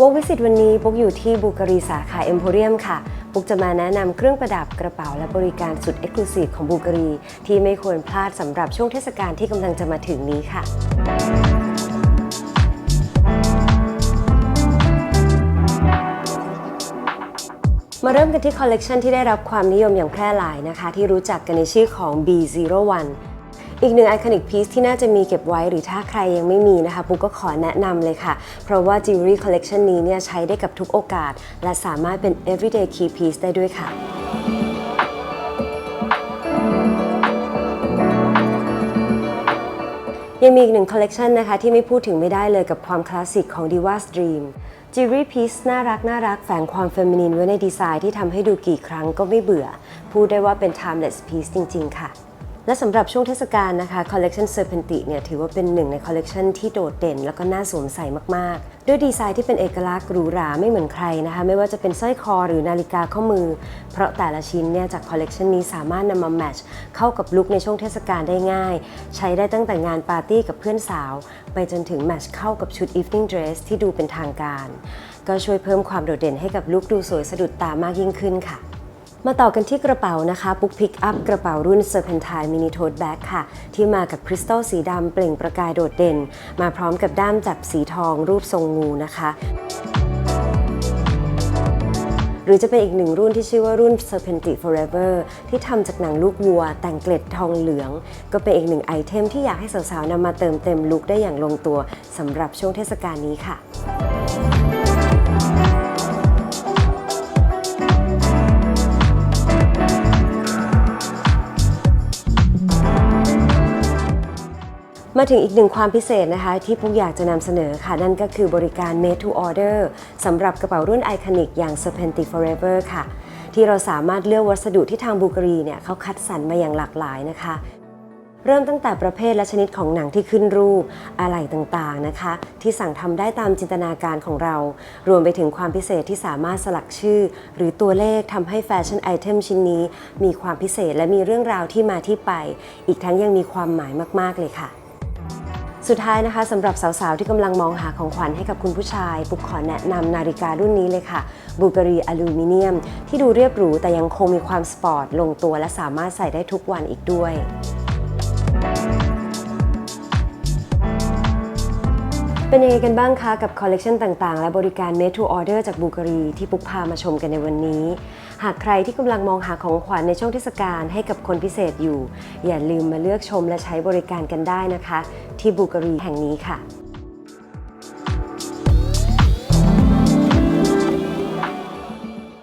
วงวิสิตวันนี้ปุ๊กอยู่ที่บูการีสาขาเอ็มโพเรียมค่ะปุ๊กจะมาแนะนำเครื่องประดับกระเป๋าและบริการสุดเอ็กซ์คลูซีฟของบูการี ที่ไม่ควรพลาดสำหรับช่วงเทศกาลที่กำลังจะมาถึงนี้ค่ะมาเริ่มกันที่คอลเลกชันที่ได้รับความนิยมอย่างแพร่หลายนะคะ ที่รู้จักกันในชื่อของ B01 อีกหนึ่งไอคอนิกพีซที่น่าจะมีเก็บไว้หรือถ้าใครยังไม่มีนะคะปุ๊กก็ขอแนะนำเลยค่ะ เพราะว่า Jewelry Collection นี้เนี่ยใช้ได้กับทุกโอกาส และสามารถเป็น everyday key piece ได้ด้วยค่ะยังมีอีกหนึ่งคอลเลกชันนะคะที่ไม่พูดถึงไม่ได้เลยกับความคลาสสิกของ Diva's Dream Jewelry Piece น่ารักน่ารักแฝงความเฟมินินไว้ในดีไซน์ที่ทำให้ดูกี่ครั้งก็ไม่เบื่อ พูดได้ว่าเป็น timeless piece จริง ๆ ค่ะ และสำหรับช่วงเทศกาลนะคะ Collection Serpenti เนี่ยถือว่าเป็นหนึ่งในคอลเลกชันที่โดดเด่น แล้วก็น่าสวมใส่มากๆ ด้วยดีไซน์ที่เป็นเอกลักษณ์หรูหราไม่เหมือนใครนะคะ ไม่ว่าจะเป็นสร้อยคอหรือนาฬิกาข้อมือ เพราะแต่ละชิ้นเนี่ยจากคอลเลกชันนี้สามารถนำมาแมทช์เข้ากับลุคในช่วงเทศกาลได้ง่าย ใช้ได้ตั้งแต่งานปาร์ตี้กับเพื่อนสาว ไปจนถึงแมทช์เข้ากับชุด evening dress ที่ดูเป็นทางการ ก็ช่วยเพิ่มความโดดเด่นให้กับลุคดูสวยสะดุดตามากยิ่งขึ้นค่ะ มาต่อกันที่กระเป๋านะคะปุ๊กพิกอัพกระเป๋ารุ่น Serpentine Mini Tote Bag ค่ะ ที่มากับคริสตัลสีดำเปล่งประกายโดดเด่น มาพร้อมกับด้ามจับสีทองรูปทรงงูนะคะหรือจะเป็นอีกหนึ่งรุ่นที่ชื่อว่ารุ่น Serpenti Forever ที่ทำจากหนังลูกวัว แต่งเกล็ดทองเหลือง ก็เป็นอีกหนึ่งไอเทมที่อยากให้สาวๆนำมาเติมเต็มลุคได้อย่างลงตัวสำหรับช่วงเทศกาลนี้ค่ะ มาถึงอีกหนึ่งความพิเศษนะคะ ที่ปุ๊กอยากจะนำเสนอค่ะ นั่นก็คือบริการ made to order สำหรับกระเป๋ารุ่นไอคอนิกอย่าง Serpenti Forever ค่ะ ที่เราสามารถเลือกวัสดุที่ทางบูการีเนี่ยเขาคัดสรรมาอย่างหลากหลายนะคะ เริ่มตั้งแต่ประเภทและชนิดของหนังที่ขึ้นรูป อะไหล่ต่างๆนะคะ ที่สั่งทำได้ตามจินตนาการของเรา รวมไปถึงความพิเศษที่สามารถสลักชื่อ หรือตัวเลขทำให้แฟชั่นไอเทมชิ้นนี้ มีความพิเศษและมีเรื่องราวที่มาที่ไป อีกทั้งยังมีความหมายมากๆเลยค่ะ สุดท้ายนะคะสำหรับสาวๆ ที่กำลังมองหาของขวัญให้กับคุณผู้ชาย ปุ๊กขอแนะนำนาฬิการุ่นนี้เลยค่ะบูการีอลูมิเนียม ที่ดูเรียบหรูแต่ยังคงมีความสปอร์ตลงตัวและสามารถใส่ได้ทุกวันอีกด้วย เป็นยังไงกันบ้างคะกับคอลเลกชันต่างๆ และบริการ Made to Order จากบูการีที่ปุ๊กพามาชมกันในวันนี้ หากใครที่กำลังมองหาของขวัญในช่วงเทศกาลให้กับคนพิเศษอยู่ อย่าลืมมาเลือกชมและใช้บริการกันได้นะคะ ที่บูการีแห่งนี้ค่ะ